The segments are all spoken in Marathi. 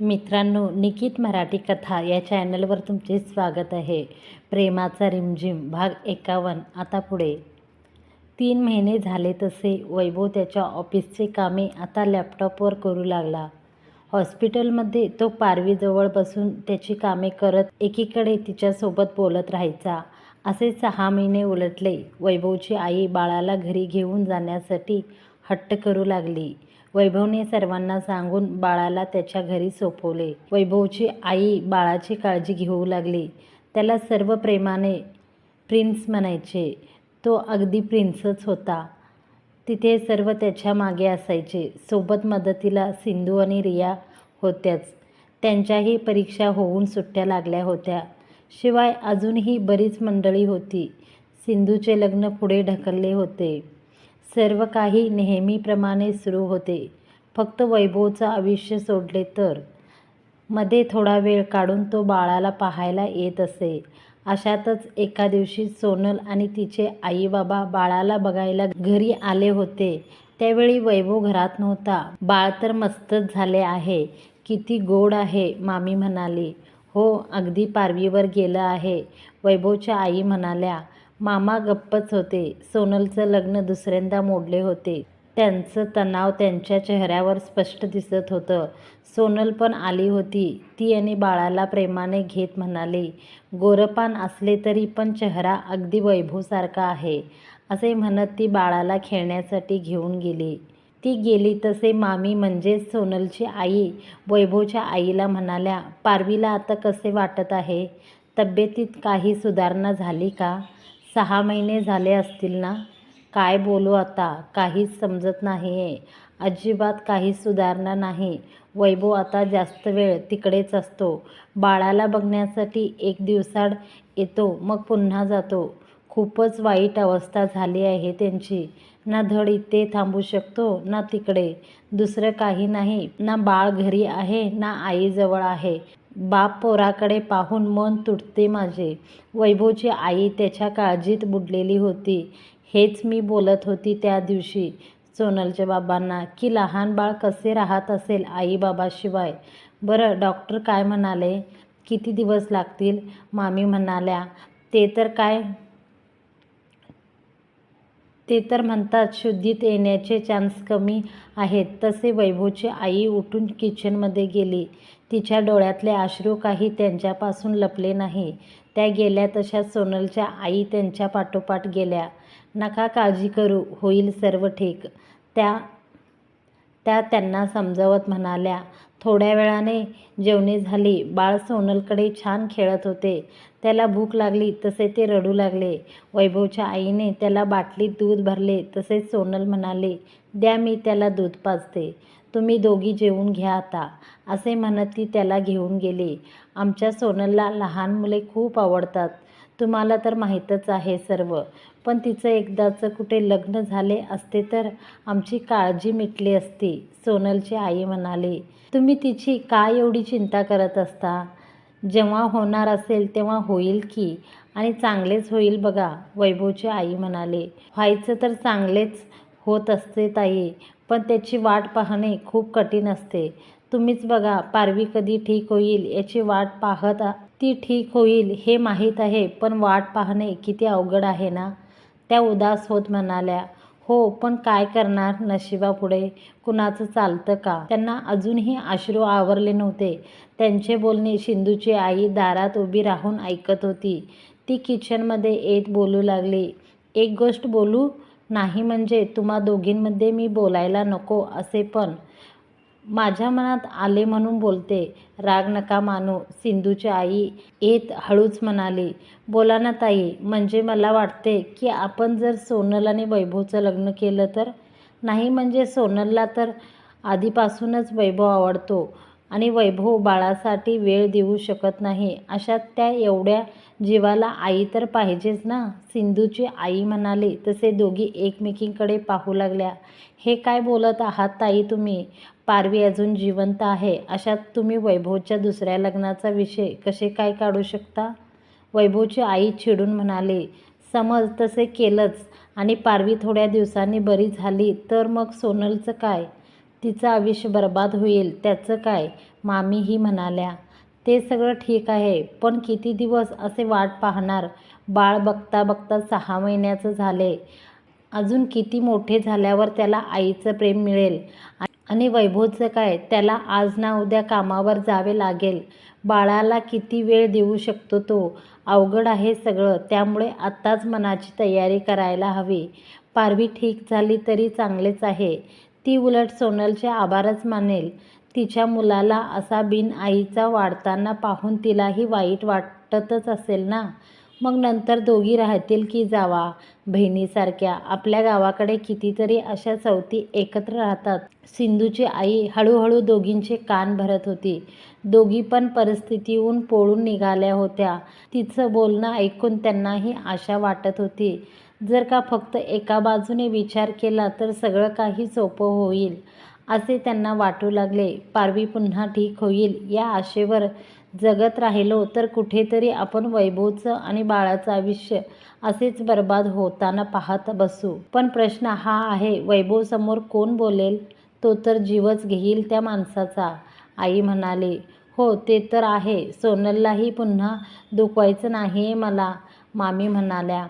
मित्रांनो निकित मराठी कथा या चॅनलवर तुमचे स्वागत आहे. प्रेमाचा रिमझिम भाग एकावन्न. आता पुढे. तीन महिने झाले तसे वैभव त्याच्या ऑफिसचे कामे आता लॅपटॉपवर करू लागला. हॉस्पिटलमध्ये तो पारवीजवळ बसून त्याची कामे करत एकीकडे तिच्यासोबत बोलत राहायचा. असे सहा महिने उलटले. वैभवची आई बाळाला घरी घेऊन जाण्यासाठी हट्ट करू लागली. वैभवने सर्वांना सांगून बाळाला त्याच्या घरी सोपवले. वैभवची आई बाळाची काळजी घेऊ लागली. त्याला सर्व प्रेमाने प्रिन्स म्हणायचे. तो अगदी प्रिन्सच होता. तिथे सर्व त्याच्यामागे असायचे. सोबत मदतीला सिंधू आणि रिया होत्याच. त्यांच्याही परीक्षा होऊन सुट्ट्या लागल्या होत्या. शिवाय अजूनही बरीच मंडळी होती. सिंधूचे लग्न पुढे ढकलले होते. सर्व काही नेहमीप्रमाणे सुरू होते. फक्त वैभवचं आयुष्य सोडले तर. मध्ये थोडा वेळ काढून तो बाळाला पाहायला येत असे. अशातच एका दिवशी सोनल आणि तिचे आई बाबा बाळाला बघायला घरी आले होते. त्यावेळी वैभव घरात नव्हता. बाळ तर मस्तच झाले आहे. किती गोड आहे मामी म्हणाली. हो अगदी पारवीवर गेलं आहे वैभवच्या आई म्हणाल्या. मामा गप्पच होते. सोनलचं लग्न दुसऱ्यांदा मोडले होते. त्यांचं तणाव त्यांच्या चेहऱ्यावर स्पष्ट दिसत होतं. सोनल पण आली होती. ती आणि बाळाला प्रेमाने घेत म्हणाली गोरपान असले तरी पण चेहरा अगदी वैभवसारखा आहे असे म्हणत ती बाळाला खेळण्यासाठी घेऊन गेली. ती गेली तसे मामी म्हणजेच सोनलची आई वैभवच्या आईला म्हणाल्या पारवीला आता कसे वाटत आहे? तब्येतीत काही सुधारणा झाली का? सहा महिने झाले असतील ना? काय बोलू आता? काहीच समजत नाही आहे अजिबात काही सुधारणा नाही. वैभव आता जास्त वेळ तिकडेच असतो. बाळाला बघण्यासाठी एक दिवसाड येतो मग पुन्हा जातो. खूपच वाईट अवस्था झाली आहे त्यांची. ना धड इथे थांबू शकतो ना तिकडे. दुसरं काही नाही. ना बाळ घरी आहे ना आईजवळ आहे. बाप पोराकडे पाहून मन तुटते माझे. वैभवची आई त्याच्या काळजीत बुडलेली होती. हेच मी बोलत होती त्या दिवशी. सोनलच्या बाबांना की लहान बाळ कसे राहत असेल आईबाबाशिवाय? बरं डॉक्टर काय म्हणाले? किती दिवस लागतील? मामी म्हणाल्या ते तर काय? ते तर म्हणतात शुद्धीत येण्याचे चान्स कमी आहेत. तसे वैभवची आई उठून किचनमध्ये गेली. तिच्या डोळ्यातले अश्रू काही त्यांच्यापासून लपले नाही. त्या गेल्या तशा सोनलच्या आई त्यांच्या पाठोपाठ गेल्या. नका काळजी करू होईल सर्व ठीक. त्या त्या त्यांना समजावत म्हणाल्या थोड्या वेळाने जेवणे झाली. बाळ सोनलकडे छान खेळत होते. त्याला भूक लागली तसे ते रडू लागले. वैभवच्या आईने त्याला बाटलीत दूध भरले तसेच सोनल म्हणाले द्या मी त्याला दूध पाजते. तुम्ही दोघी जेवून घ्या आता असे म्हणत ती त्याला घेऊन गेली. आमच्या सोनलला लहान मुले खूप आवडतात. तुम्हाला तर माहीतच आहे सर्व. पण तिचं एकदाचं कुठे लग्न झाले असते तर आमची काळजी मिटली असती सोनलची आई म्हणाली. तुम्ही तिची काय एवढी चिंता करत असता? जेव्हा होणार असेल तेव्हा होईल की? आणि चांगलेच होईल बघा वैभवची आई म्हणाले. व्हायचं तर चांगलेच होत असते ताई पण त्याची वाट पाहणे खूप कठीण असते. तुम्हीच बघा पारवी कधी ठीक होईल याची वाट पाहत ती ठीक होईल हे माहीत आहे पण वाट पाहणे किती अवघड आहे ना? त्या उदास होत म्हणाल्या हो पण काय करणार नशिबापुढे? कुणाचं चालतं का? त्यांना अजूनही अश्रू आवरले नव्हते. त्यांचे बोलणे सिंधूची आई दारात उभी राहून ऐकत होती. ती किचनमध्ये येत बोलू लागली. एक गोष्ट बोलू नाही म्हणजे तुम्हा दोघींमध्ये मी बोलायला नको असे पण माझ्या मनात आले म्हणून बोलते. राग नका मानू सिंधूची आई येत हळूच म्हणाली. बोला ना ताई म्हणजे मला वाटते की आपण जर सोनल आणि वैभवचं लग्न केलं तर? नाही म्हणजे सोनलला तर आधीपासूनच वैभव आवडतो आणि वैभव बाळासाठी वेळ देऊ शकत नाही. अशा त्या एवढ्या जीवाला आई तर पाहिजेच ना? सिंधूची आई म्हणाली तसे दोघी एकमेकींकडे पाहू लागल्या. हे काय बोलत आहात ताई तुम्ही? पारवी अजून जिवंत आहे. अशात तुम्ही वैभवच्या दुसऱ्या लग्नाचा विषय कसे काय काढू शकता? वैभवची आई चिडून म्हणाली समज तसे केलंच. आणि पारवी थोड्या दिवसांनी बरी झाली तर मग सोनलचं काय? तिचं आयुष्य बर्बाद होईल त्याचं काय? मामीही म्हणाल्या. ते सगळं ठीक आहे. पण किती दिवस असे वाट पाहणार? बाळ बघता बघता सहा महिन्याचं झाले. अजून किती मोठे झाल्यावर त्याला आईचं प्रेम मिळेल? आणि वैभवचं काय? त्याला आज ना उद्या कामावर जावे लागेल. बाळाला किती वेळ देऊ शकतो तो? अवघड आहे सगळं. त्यामुळे आत्ताच मनाची तयारी करायला हवी. पारवी ठीक झाली तरी चांगलेच आहे. ती उलट सोनलचे आभारच मानेल. तिच्या मुलाला असा बिन आईचा वाढताना पाहून तिलाही वाईट वाटतच असेल ना? मग नंतर दोघी राहतील की जावा? बहिणीसारख्या आपल्या गावाकडे कितीतरी अशा चौथी एकत्र राहतात. सिंधूची आई हळूहळू दोघींचे कान भरत होती. दोघी पण परिस्थितीहून पळून निघाल्या होत्या. तिचं बोलणं ऐकून त्यांनाही आशा वाटत होती. जर का फक्त एका बाजूने विचार केला तर सगळं काही सोपं होईल. असे त्यांना वाटू लागले. पारवी पुन्हा ठीक होईल या आशेवर जगत राहिलो तर कुठेतरी आपण वैभवचं आणि बाळाचं आयुष्य असेच बर्बाद होताना पाहत बसू. पण प्रश्न हा आहे वैभवसमोर कोण बोलेल? तो तर जीवच घेईल त्या माणसाचा आई म्हणाली. हो ते तर आहे. सोनललाही पुन्हा दुखवायचं नाही मला मामी म्हणाल्या.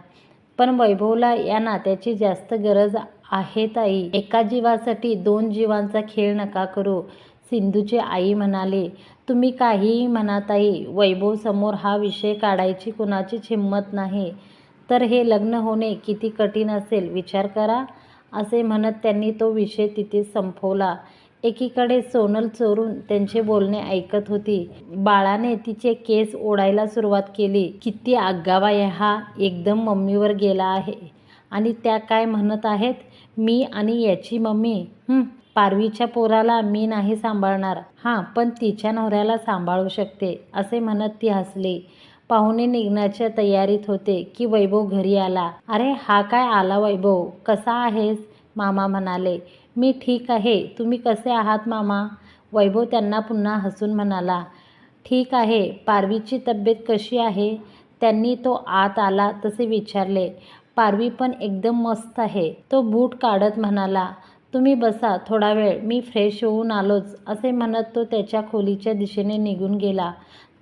पण वैभवला या नात्याची जास्त गरज आहे ताई. एका जीवासाठी दोन जीवांचा खेळ नका करू सिंधूची आई म्हणाली. तुम्ही काहीही म्हणा ताई वैभवसमोर हा विषय काढायची कुणाचीच हिंमत नाही. तर हे लग्न होणे किती कठीण असेल विचार करा. असे म्हणत त्यांनी तो विषय तिथे संपवला. एकीकडे सोनल चोरून त्यांचे बोलणे ऐकत होती. बाळाने तिचे केस ओढायला सुरुवात केली. किती आगावा आहे हा एकदम मम्मीवर गेला आहे. आणि त्या काय म्हणत आहेत? मी आणि याची मम्मी. पारवीच्या पोराला मी नाही सांभाळणार. हां पण तिच्या नवऱ्याला सांभाळू शकते असे म्हणत ती हसली. पाहुणे निघण्याच्या तयारीत होते की वैभव घरी आला. अरे हा काय आला वैभव? कसा आहेस? मामा म्हणाले. मी ठीक आहे. तुम्ही कसे आहात मामा? वैभव त्यांना पुन्हा हसून म्हणाला. ठीक आहे. पारवीची तब्येत कशी आहे? त्यांनी तो आत आला तसे विचारले. पारवी पण एकदम मस्त आहे. तो बूट काढत म्हणाला तुम्ही बसा थोडा वेळ मी फ्रेश होऊन आलोच असे म्हणत तो त्याच्या खोलीच्या दिशेने निघून गेला.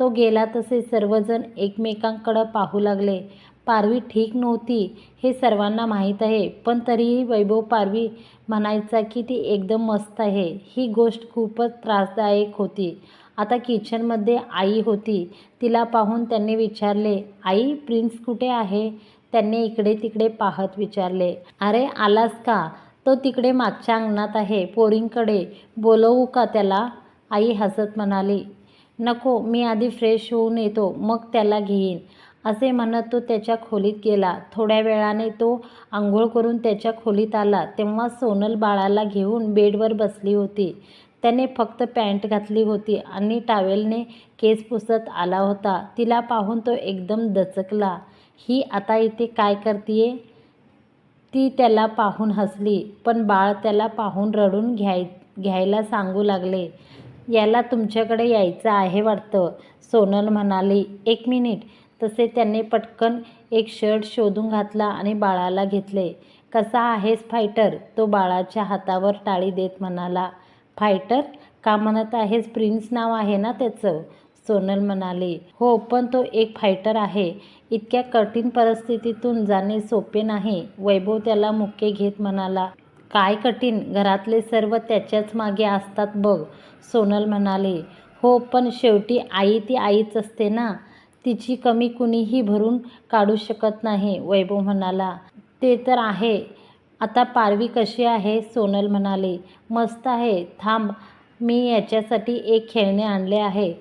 तो गेला तसे सर्वजण एकमेकांकडं पाहू लागले. पारवी ठीक नव्हती हे सर्वांना माहीत आहे पण तरीही वैभव पारवी म्हणायचा की ती एकदम मस्त आहे. ही गोष्ट खूपच त्रासदायक होती. आता किचनमध्ये आई होती. तिला पाहून त्यांनी विचारले आई प्रिन्स कुठे आहे? त्यांनी इकडे तिकडे पाहत विचारले अरे आलास का? तो तिकडे मागच्या अंगणात आहे पोरींकडे. बोलवू का त्याला? आई हसत म्हणाली नको मी आधी फ्रेश होऊन येतो मग त्याला घेईन. असे म्हणत तो त्याच्या खोलीत गेला. थोड्या वेळाने तो आंघोळ करून त्याच्या खोलीत आला. तेव्हा सोनल बाळाला घेऊन बेडवर बसली होती. त्याने फक्त पॅन्ट घातली होती आणि टावेलने केस पुसत आला होता. तिला पाहून तो एकदम दचकला. ही आता इथे काय करतीये? ती त्याला पाहून हसली पण बाळ त्याला पाहून रडून घ्याय घ्यायला सांगू लागले याला तुमच्याकडे यायचं आहे वाटतं सोनल म्हणाली. एक मिनिट. तसे त्याने पटकन एक शर्ट शोधून घातला आणि बाळाला घेतले. कसा आहेस फायटर? तो बाळाच्या हातावर टाळी देत म्हणाला. फायटर? का म्हणत आहेस? प्रिन्स नाव आहे ना त्याचं? सोनल म्हणाली हो पण तो एक फायटर आहे. इतक्या कठीण परिस्थितीतून जाणे सोपे नाही. वैभव त्याला मुक्के घेत म्हणाला काय कठीण? घरातले सर्व त्याच्याच मागे असतात बघ. सोनल म्हणाली हो पण शेवटी आई ती आईच असते ना. तिची कमी कुणीही भरून काढू शकत नाही. वैभव म्हणाला ते तर आहे. आता पारवी कशी आहे? सोनल म्हणाली मस्त आहे. थांब. मी याच्यासाठी एक खेळणे आणले आहे.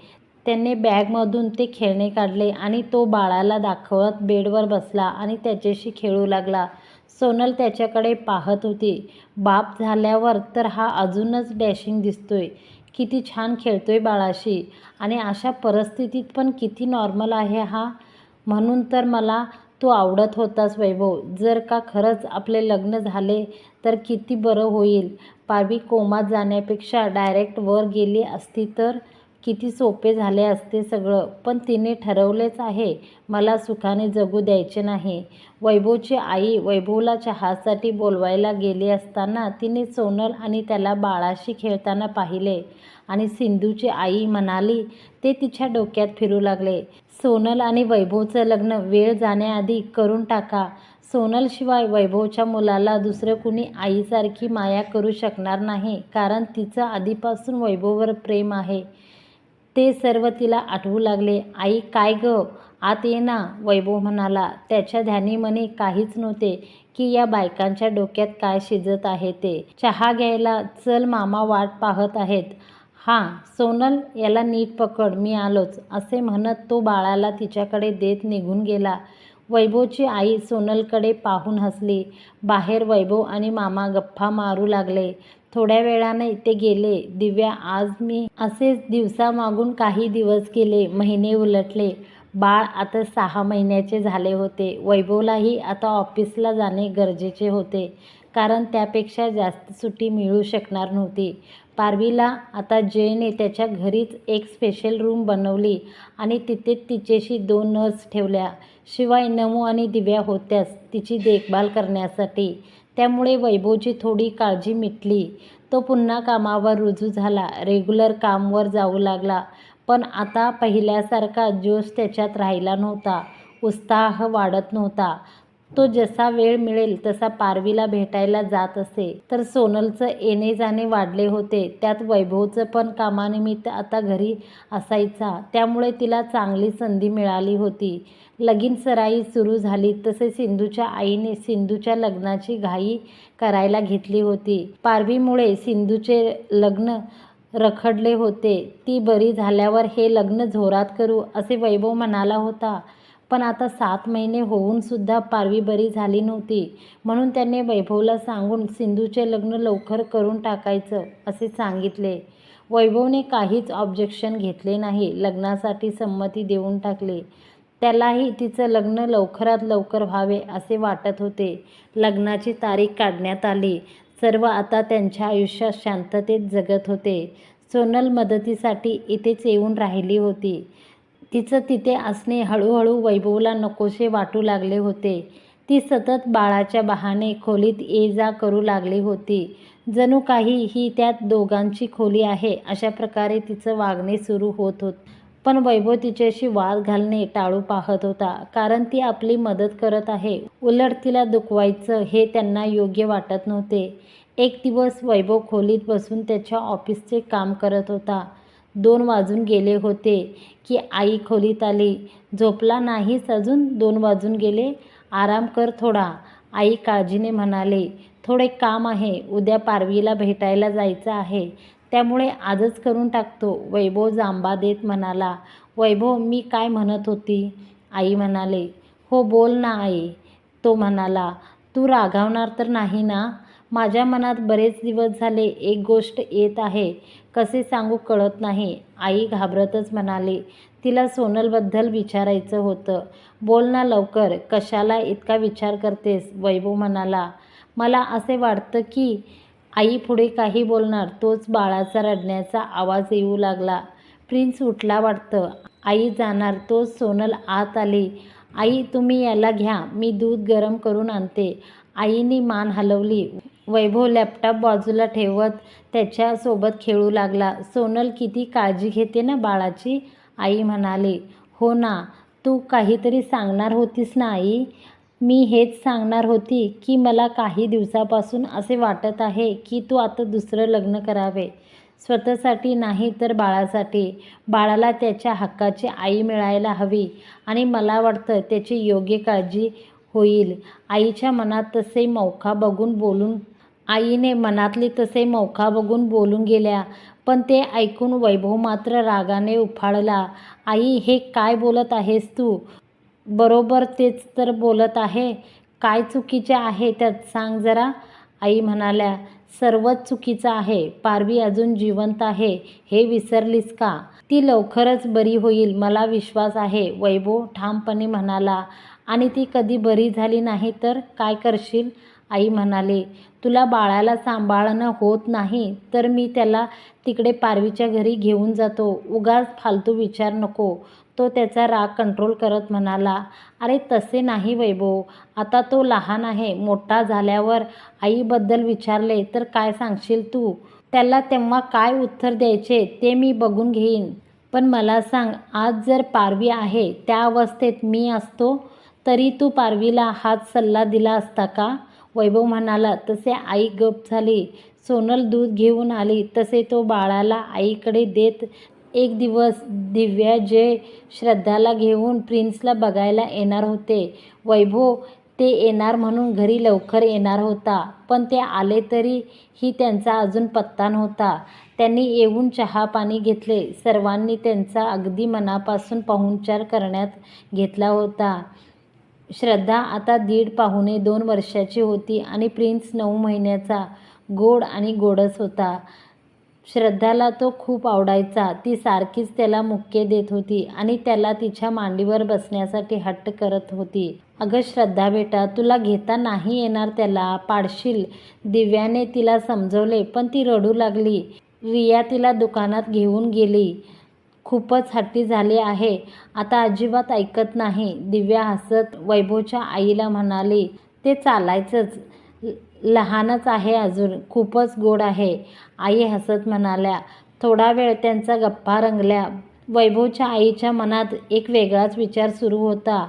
त्याने बॅगमधून ते खेळणे काढले आणि तो बाळाला दाखवत बेडवर बसला आणि त्याच्याशी खेळू लागला. सोनल त्याच्याकडे पाहत होती. बाप झाल्यावर तर हा अजूनच डॅशिंग दिसतोय. किती छान खेळतोय बाळाशी. आणि अशा परिस्थितीत पण किती नॉर्मल आहे हा? म्हणून तर मला तू आवडत होतास वैभव. जर का खरंच आपले लग्न झाले तर किती बरं होईल. पारवी कोमात जाण्यापेक्षा डायरेक्ट वर गेली असती तर? किती सोपे झाले असते सगळं पण तिने ठरवलेच आहे मला सुखाने जगू द्यायचे नाही. वैभवची आई वैभवला चहासाठी बोलवायला गेली असताना तिने सोनल आणि त्याला बाळाशी खेळताना पाहिले आणि सिंधूची आई म्हणाली ते तिच्या डोक्यात फिरू लागले. सोनल आणि वैभवचं लग्न वेळ जाण्याआधी करून टाका. सोनलशिवाय वैभवच्या मुलाला दुसरं कुणी आईसारखी माया करू शकणार नाही कारण तिचं आधीपासून वैभववर प्रेम आहे. ते सर्व तिला आठवू लागले. आई काय ग? आत ये ना वैभव म्हणाला. त्याच्या ध्यानीमनी काहीच नव्हते की या बायकांच्या डोक्यात काय शिजत आहे ते. चहा घ्यायला चल मामा वाट पाहत आहेत. हां सोनल याला नीट पकड मी आलोच असे म्हणत तो बाळाला तिच्याकडे देत निघून गेला. वैभवची आई सोनलकडे पाहून हसली. बाहेर वैभव आणि मामा गप्पा मारू लागले. थोड्या वेळाने ते गेले. दिव्या आज मी असेच दिवसामागून काही दिवस गेले महिने उलटले. बाळ आता सहा महिन्याचे झाले होते. वैभवलाही आता ऑफिसला जाणे गरजेचे होते. कारण त्यापेक्षा जास्त सुट्टी मिळू शकणार नव्हती. पारवीला आता जयने त्याच्या घरीच एक स्पेशल रूम बनवली आणि तिथे तिचेशी दोन नर्स ठेवल्या. शिवाय नमू आणि दिव्या होत्याच तिची देखभाल करण्यासाठी. त्यामुळे वैभवची थोडी काळजी मिटली. तो पुन्हा कामावर रुजू झाला. रेग्युलर कामवर जाऊ लागला. पण आता पहिल्यासारखा जोश त्याच्यात राहिला नव्हता. उत्साह वाढत नव्हता. तो जसा वेळ मिळेल तसा पारवीला भेटायला जात असे. तर सोनलचं येणे जाणे वाढले होते. त्यात वैभवचं पण कामानिमित्त आता घरी असायचा. त्यामुळे तिला चांगली संधी मिळाली होती. लगीन सराई सुरू झाली. तसे सिंधूच्या आईने सिंधूच्या लग्नाची घाई करायला घेतली होती. पारवीमुळे सिंधूचे लग्न रखडले होते. ती बरी झाल्यावर हे लग्न जोरात करू असे वैभव म्हणाला होता. पण आता सात महिने होऊन सुद्धा पारवी बरी झाली नव्हती. म्हणून त्याने वैभवला सांगून सिंधूचे लग्न लवकर करून टाकायचं असे सांगितले. वैभवने काहीच ऑब्जेक्शन घेतले नाही. लग्नासाठी संमती देऊन टाकली. त्यालाही तिचं लग्न लवकरात लवकर व्हावे असे वाटत होते. लग्नाची तारीख काढण्यात आली. सर्व आता त्यांच्या आयुष्यात शांततेत जगत होते. सोनल मदतीसाठी इथेच येऊन राहिली होती. तिचं तिथे असणे हळूहळू वैभवला नकोसे वाटू लागले होते. ती सतत बाळाच्या बहाने खोलीत ये जा करू लागली होती. जणू काही ही त्यात दोघांची खोली आहे अशा प्रकारे तिचं वागणे सुरू होत होत. पण वैभव तिच्याशी वाद घालणे टाळू पाहत होता कारण ती आपली मदत करत आहे. उलट तिला दुखवायचं हे त्यांना योग्य वाटत नव्हते. एक दिवस वैभव खोलीत बसून त्याच्या ऑफिसचे काम करत होता. दोन वाजून गेले होते की आई खोलीत आली. झोपला नाहीस अजून? दोन वाजून गेले. आराम कर थोडा. आई काळजीने म्हणाले थोडे काम आहे. उद्या पारवीला भेटायला जायचं आहे. त्यामुळे आजच करून टाकतो. वैभव जांबा देत म्हणाला वैभव मी काय म्हणत होती? आई म्हणाले हो बोल ना आई. तो म्हणाला तू रागावणार तर नाही ना? माझ्या मनात बरेच दिवस झाले एक गोष्ट येत आहे. कसे सांगू कळत नाही. आई घाबरतच म्हणाली तिला सोनलबद्दल विचारायचं होतं. बोल ना लवकर कशाला इतका विचार करतेस? वैभव म्हणाला मला असे वाटतं की आई पुढे काही बोलणार तोच बाळाचा रडण्याचा आवाज येऊ लागला. प्रिन्स उठला वाटतं. आई जाणार तोच सोनल आत आली. आई तुम्ही याला घ्या मी दूध गरम करून आणते. आईने मान हलवली. वैभव लॅपटॉप बाजूला ठेवत त्याच्यासोबत खेळू लागला. सोनल किती काळजी घेते ना बाळाची? आई म्हणाली. हो ना. तू काहीतरी सांगणार होतीस ना आई? मी हेच सांगणार होती की मला काही दिवसापासून असे वाटत आहे की तू आता दुसरं लग्न करावे. स्वतःसाठी नाही तर बाळासाठी. बाळाला त्याच्या हक्काची आई मिळायला हवी आणि मला वाटतं त्याची योग्य काळजी होईल. आईच्या मनात तसे मौका बघून बोलून आईने मनातले तसे मौका बघून बोलून गेल्या पण ते ऐकून वैभव मात्र रागाने उफाळला. आई हे काय बोलत आहेस तू? बरोबर तेच तर बोलत आहे. काय चुकीचे आहे त्यात सांग जरा आई म्हणाल्या. सर्वच चुकीचं आहे. पारवी अजून जिवंत आहे. हे विसरलीस का? ती लवकरच बरी होईल मला विश्वास आहे वैभव ठामपणे म्हणाला. आणि ती कधी बरी झाली नाही तर काय करशील? आई म्हणाली तुला बाळाला सांभाळणं होत नाही तर मी त्याला तिकडे पारवीच्या घरी घेऊन जातो. उगाच फालतू विचार नको. तो त्याचा राग कंट्रोल करत म्हणाला अरे तसे नाही वैभव. आता तो लहान आहे मोठा झाल्यावर आईबद्दल विचारले तर काय सांगशील तू? त्याला तेव्हा काय उत्तर द्यायचे ते मी बघून घेईन. पण मला सांग आज जर पारवी आहे त्या अवस्थेत मी असतो? तरी तू पारवीला हाच सल्ला दिला असता का? वैभव म्हणाला तसे आई गप झाली. सोनल दूध घेऊन आली. तसे तो बाळाला आईकडे देत एक दिवस दिव्या जे श्रद्धाला घेऊन प्रिन्सला बघायला येणार होते. वैभव ते येणार म्हणून घरी लवकर येणार होता. पण ते आले तरी ही त्यांचा अजून पत्ता नव्हता. त्यांनी येऊन चहा पाणी घेतले. सर्वांनी त्यांचा अगदी मनापासून पाहुणचार करण्यात घेतला होता. श्रद्धा आता दीड पाहुणे दोन वर्षाची होती आणि प्रिन्स नऊ महिन्याचा गोड आणि गोडस होता. श्रद्धाला तो खूप आवडायचा. ती सारखीच त्याला मुक्के देत होती आणि त्याला तिच्या मांडीवर बसण्यासाठी हट्ट करत होती. अगं श्रद्धा बेटा तुला घेता नाही येणार त्याला. पाडशील. दिव्याने तिला समजवले पण ती रडू लागली. रिया तिला दुकानात घेऊन गेली. खूपच हट्टी झाली आहे. आता अजिबात ऐकत नाही. दिव्या हसत वैभवच्या आईला म्हणाली ते चालायचंच. लहानच आहे अजून. खूपच गोड आहे. आई हसत म्हणाल्या थोडा वेळ त्यांचा गप्पा रंगल्या. वैभवच्या आईच्या मनात एक वेगळाच विचार सुरू होता.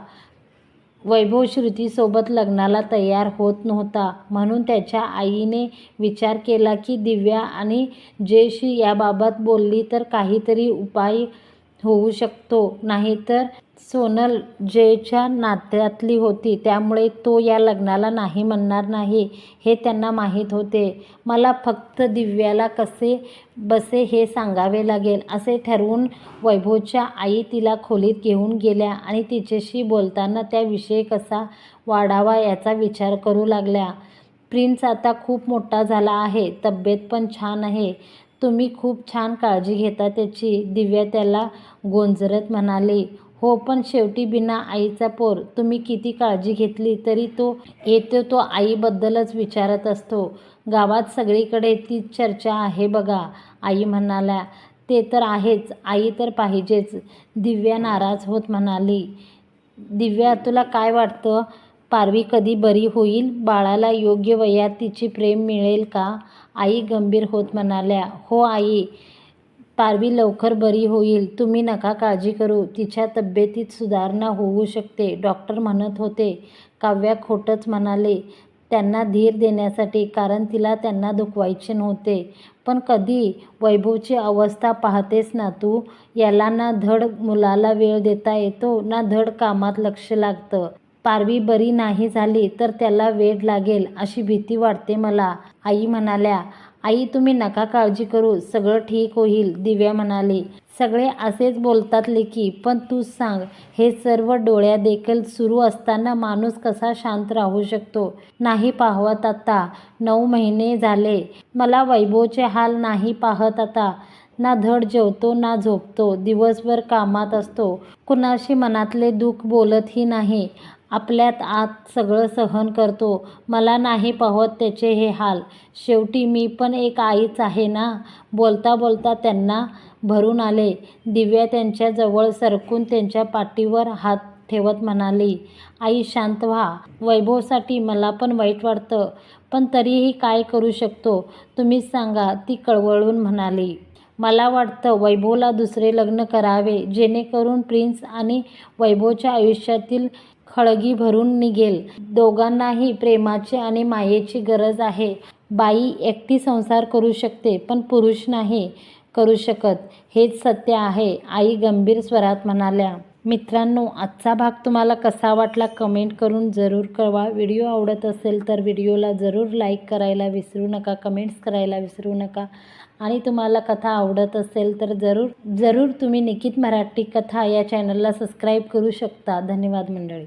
वैभव श्रुतीसोबत लग्नाला तयार होत नव्हता. म्हणून त्याच्या आईने विचार केला की दिव्या आणि जयशी याबाबत बोलली तर काहीतरी उपाय होऊ शकतो. नाहीतर सोनल जयच्या नात्यातली होती. त्यामुळे तो या लग्नाला नाही म्हणणार नाही हे त्यांना माहीत होते. मला फक्त दिव्याला कसे बसे हे सांगावे लागेल असे ठरवून वैभवच्या आई तिला खोलीत घेऊन गेल्या आणि तिच्याशी बोलताना त्या विषय कसा वाढावा याचा विचार करू लागल्या. प्रिन्स आता खूप मोठा झाला आहे तब्येत पण छान आहे. तुम्ही खूप छान काळजी घेता त्याची दिव्या त्याला गोंजरत म्हणाली. हो पण शेवटी बिना आईचा पोर तुम्ही किती काळजी घेतली तरी तो येतो तो आईबद्दलच विचारत असतो. गावात सगळीकडे तीच चर्चा आहे बघा आई म्हणाल्या. ते तर आहेच आई तर पाहिजेच. दिव्या नाराज होत म्हणाली. दिव्या तुला काय वाटतं? पारवी कधी बरी होईल? बाळाला योग्य वयात तिचे प्रेम मिळेल का? आई गंभीर होत म्हणाल्या हो आई पारवी लवकर बरी होईल. तुम्ही नका काळजी करू. तिच्या तब्येतीत सुधारणा होऊ शकते. डॉक्टर म्हणत होते. काव्या खोटंच म्हणाले त्यांना धीर देण्यासाठी कारण तिला त्यांना दुखवायचे नव्हते. पण कधी? वैभवची अवस्था पाहतेस ना तू. याला ना धड मुलाला वेळ देता येतो ना धड कामात लक्ष लागतं. पारवी बरी नाही झाली तर त्याला वेड लागेल अशी भीती वाटते मला. आई म्हणाल्या आई तुम्ही नका काळजी करू सगळं ठीक होईल दिव्या म्हणाली. सगळे असेच बोलतात लेकी पण तू सांग हे सर्व डोळ्या देखील सुरू असताना माणूस कसा शांत राहू शकतो? नाही पाहवत आता. नऊ महिने झाले. मला वैभवचे हाल नाही पाहत आता. ना धड जेवतो ना झोपतो. दिवसभर कामात असतो. कुणाशी मनातले दुःख बोलतही नाही. आपल्यात आत सगळं सहन करतो. मला नाही पाहत त्याचे हे हाल. शेवटी मी पण एक आईच आहे ना? बोलता बोलता त्यांना भरून आले. दिव्या त्यांच्या जवळ सरकून त्यांच्या पाठीवर हात ठेवत म्हणाली आई शांत व्हा. वैभवसाठी मला पण वाईट वाटतं पण तरीही काय करू शकतो? तुम्हीच सांगा ती कळवळून म्हणाली. मला वाटतं वैभवला दुसरे लग्न करावे जेणेकरून प्रिन्स आणि वैभवच्या आयुष्यातील खळगी भरून निघेल. दोघांनाही प्रेमाची आणि मायेची गरज आहे. बाई एकटी संसार करू शकते पण पुरुष नाही करू शकत. हेच सत्य आहे आई गंभीर स्वरात म्हणाल्या. मित्रांनो आजचा भाग तुम्हाला कसा वाटला कमेंट करून जरूर कळवा. व्हिडिओ आवडत असेल तर व्हिडिओला जरूर लाईक करायला विसरू नका कमेंट्स करायला विसरू नका. आणि तुम्हाला कथा आवडत असेल तर जरूर जरूर तुम्ही निकित मराठी कथा या चॅनलला सबस्क्राईब करू शकता. धन्यवाद मंडळी.